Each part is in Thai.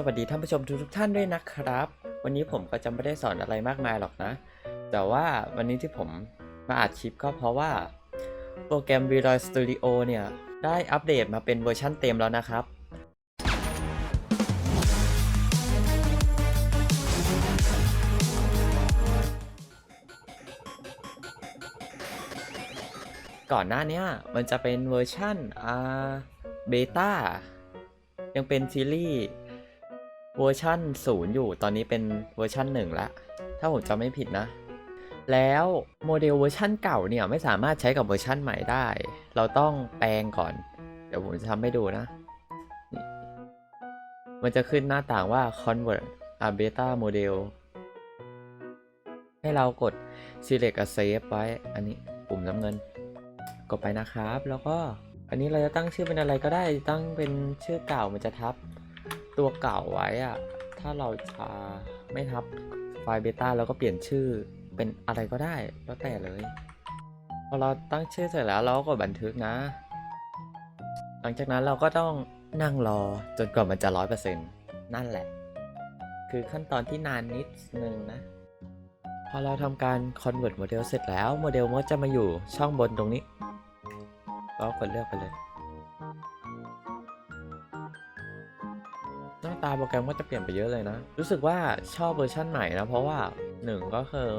สวัสดีท่านผู้ชมทุกท่านด้วยนะครับ วันนี้ผมก็จะไม่ได้สอนอะไรมากมายหรอกนะ แต่ว่าวันนี้ที่ผมมาอัดคลิปก็เพราะว่า โปรแกรม v r o y Studio เนี่ย ได้อัปเดตมาเป็นเวอร์ชั่นเต็มแล้วนะครับ ก่อนหน้านี้มันจะเป็นเวอร์ชั่นอ่าเบต้ายังเป็นซีรีส์ เวอร์ชั่นศูนย์อยู่ ตอนนี้เป็นเวอร์ชั่นหนึ่งละถ้าผมจำไม่ผิดนะ แล้วโมเดลเวอร์ชั่นเก่าเนี่ยไม่สามารถใช้กับเวอร์ชั่นใหม่ได้ เราต้องแปลงก่อน เดี๋ยวผมจะทำให้ดูนะ มันจะขึ้นหน้าต่างว่า convert a beta model ให้เรากด select a save ไว้ อันนี้ปุ่มน้ำเงิน กดไปนะครับ แล้วก็อันนี้เราจะตั้งชื่อเป็นอะไรก็ได้ ตั้งเป็นชื่อเก่ามันจะทับ ตัวเก่าไว้อะถ้าเราจะไม่ทับไฟล์เบต้าเราก็เปลี่ยนชื่อเป็นอะไรก็ได้แล้วแต่เลย พอเราตั้งชื่อเสร็จแล้วเราก็บันทึกนะ หลังจากนั้นเราก็ต้องนั่งรอจนกว่ามันจะร้อยเปอร์เซ็นต์นั่นแหละ คือขั้นตอนที่นานนิดนึงนะ พอเราทำการ convert โมเดลเสร็จแล้วโมเดลมันจะมาอยู่ช่องบนตรงนี้ ก็กดเลือกไปเลย ตาโปรแกรมก็จะเปลี่ยนไปเยอะเลยนะ รู้สึกว่าชอบเวอร์ชันใหม่นะ เพราะว่าหนึ่งก็คือ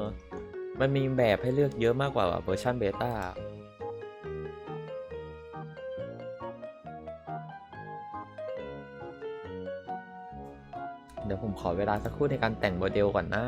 มันมีแบบให้เลือกเยอะมากกว่าเวอร์ชันเบต้าเดี๋ยวผมขอเวลาสักครู่ในการแต่งโมเดลก่อนนะ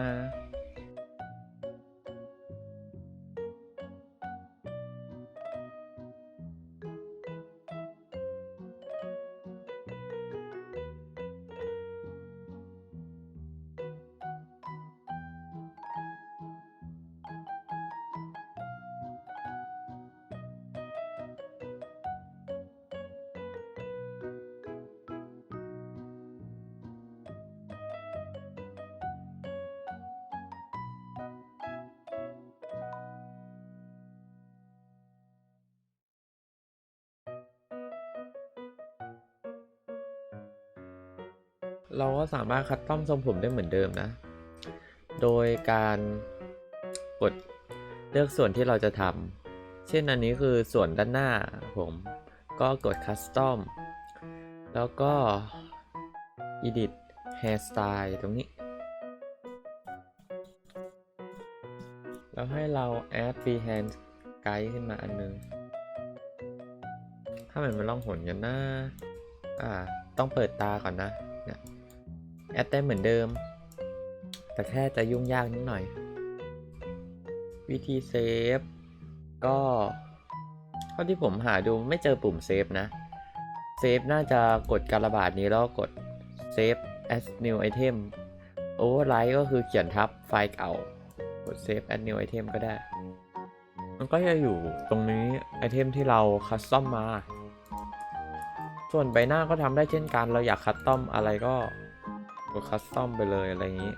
เราก็สามารถคัดต้อมทรงผมได้เหมือนเดิมนะ โดยการกดเลือกส่วนที่เราจะทำ เช่นอันนี้คือส่วนด้านหน้าผมก็กด Custom แล้วก็ Edit Hairstyle ตรงนี้ แล้วให้เรา add freehand guide ขึ้นมาอันนึง ถ้ามันม่ล่องหนกันนะอ่า ต้องเปิดตาก่อนนะเนี่ย แอดได้เหมือนเดิม แต่แค่จะยุ่งยากนิดหน่อย วิธีเซฟ ก็เท่าที่ผมหาดูไม่เจอปุ่มเซฟนะ เซฟน่าจะกดการระบาดนี้แล้วกด Save as new item Overwrite ก็คือเขียนทับไฟล์เก่ากด Save as new item ก็ได้ มันก็จะอยู่ตรงนี้ไอเทมที่เราคัสตอมมา ส่วนใบหน้าก็ทำได้เช่นกัน เราอยากคัสตอมอะไรก็ กดคัสตอมไปเลยอะไรอย่างนี้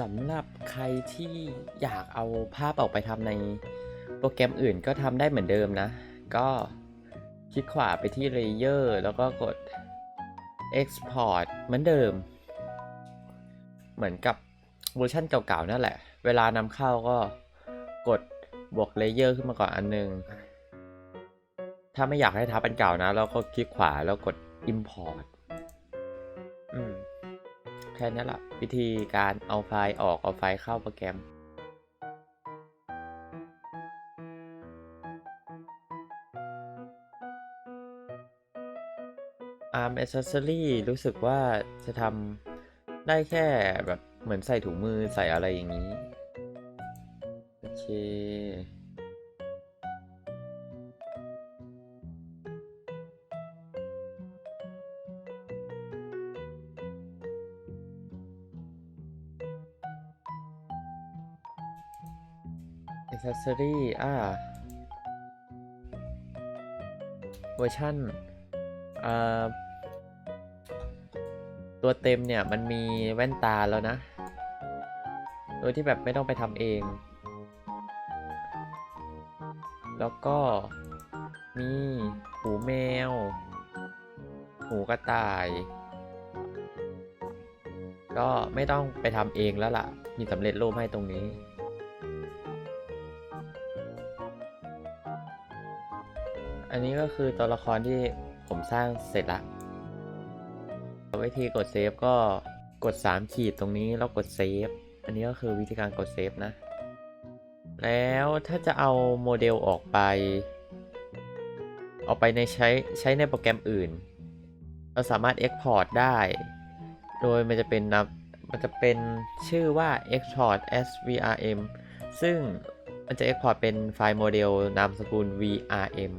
สำหรับใครที่อยากเอาภาพออกไปทำในโปรแกรมอื่นก็ทำได้เหมือนเดิมนะ ก็คลิกขวาไปที่ Layer แล้วก็กด Export เหมือนเดิม เหมือนกับเวอร์ชันเก่าๆนั่นแหละ เวลานำเข้าก็กดบวก Layer ขึ้นมาก่อนอันนึง ถ้าไม่อยากให้ทับอันเก่านะแล้วก็คลิกขวาแล้วกด Import อืม แค่นี้แหละวิธีการเอาไฟล์ออกเอาไฟล์เข้าโปรแกรม ARM Accessory รู้สึกว่าจะทำได้แค่แบบเหมือนใส่ถุงมือใส่อะไรอย่างนี้ โอเค c c e s s o r y อ่าเวอร์ชันอ่าตัวเต็มเนี่ยมันมีแว่นตาแล้วนะ โดยที่แบบไม่ต้องไปทำเอง แล้วก็มีหูแมว หูกระต่าย ก็ไม่ต้องไปทำเองแล้วล่ะ มีสำเร็จรูปให้ตรงนี้ อันนี้ก็คือตัวละครที่ผมสร้างเสร็จละวิธีกดเซฟก็กด 3 ขีดตรงนี้แล้วกดเซฟ อันนี้ก็คือวิธีการกดเซฟนะ แล้วถ้าจะเอาโมเดลออกไปออกไปในใช้ใช้ในโปรแกรมอื่น เราสามารถ Export ได้ โดยมันจะเป็นนามมันจะเป็นชื่อว่า Export as VRM ซึ่งมันจะ Export เป็นไฟล์โมเดลนามสกุล VRM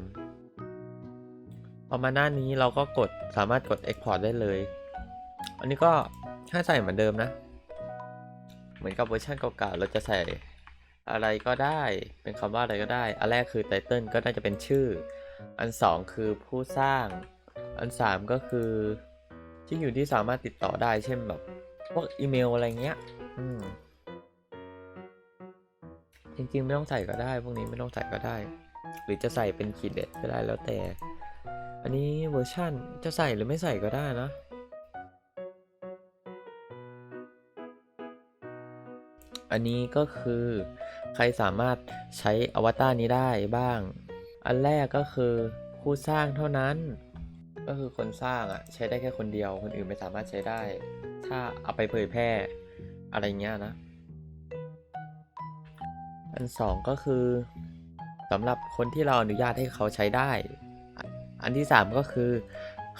พอมาหน้านี้เราก็กดสามารถกด Export ได้เลย อันนี้ก็ถ้าใส่เหมือนเดิมนะ เหมือนกับเวอร์ชันเก่าๆเราจะใส่อะไรก็ได้เป็นคำว่าอะไรก็ได้ อันแรกคือไตเติลก็น่าจะเป็นชื่อ อันสองคือผู้สร้าง อันสามก็คือที่อยู่ที่สามารถติดต่อได้เช่นแบบพวกอีเมลอะไรเงี้ยอืมจริงๆ ไม่ต้องใส่ก็ได้ พวกนี้ไม่ต้องใส่ก็ได้ หรือจะใส่เป็นขีดเด็ดก็ได้แล้วแต่ อันนี้เวอร์ชันจะใส่หรือไม่ใส่ก็ได้นะ อันนี้ก็คือใครสามารถใช้อวตารนี้ได้บ้าง อันแรกก็คือผู้สร้างเท่านั้น ก็คือคนสร้างอะใช้ได้แค่คนเดียว คนอื่นไม่สามารถใช้ได้ ถ้าเอาไปเผยแพร่อะไรเงี้ยนะ อันสองก็คือสำหรับคนที่เราอนุญาตให้เขาใช้ได้ อันที่สามก็คือ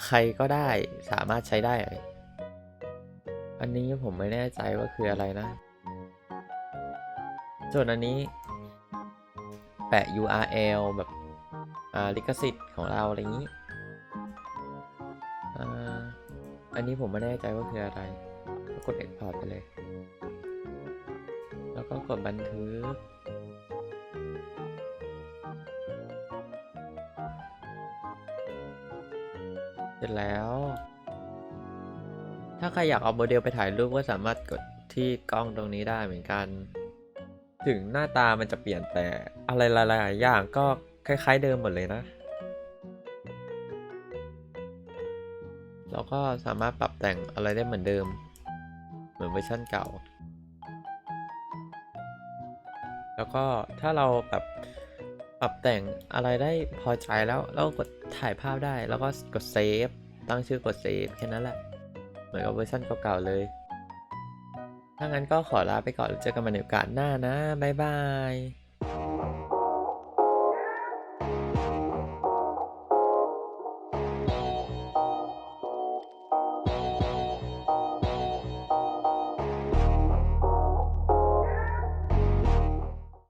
ใครก็ได้สามารถใช้ได้ อันนี้ผมไม่แน่ใจว่าคืออะไรนะส่วนอันนี้ แปะ URL แบบลิขสิทธิ์ของเราอะไรอย่างนี้ อันนี้ผมไม่แน่ใจว่าคืออะไร ก็กด Export ไปเลย แล้วก็กดบันทึก เสร็จแล้ว ถ้าใครอยากเอาโมเดลไปถ่ายรูปก็สามารถกดที่กล้องตรงนี้ได้เหมือนกัน ถึงหน้าตามันจะเปลี่ยนแต่อะไรหลายๆอย่างก็คล้าย ๆ เดิมหมดเลยนะเราก็สามารถปรับแต่งอะไรได้เหมือนเดิม เหมือนเวอร์ชันเก่า แล้วก็ถ้าเราแบบ ปรับแต่งอะไรได้พอใจแล้วเราก็กดถ่ายภาพได้แล้วก็กดเซฟตั้งชื่อกดเซฟแค่นั้นแหละ เหมือนกับเวอร์ชันเก่าๆเลย ถ้างั้นก็ขอลาไปก่อนแล้วเจอกันใหม่ในโอกาสหน้านะ บ๊ายบาย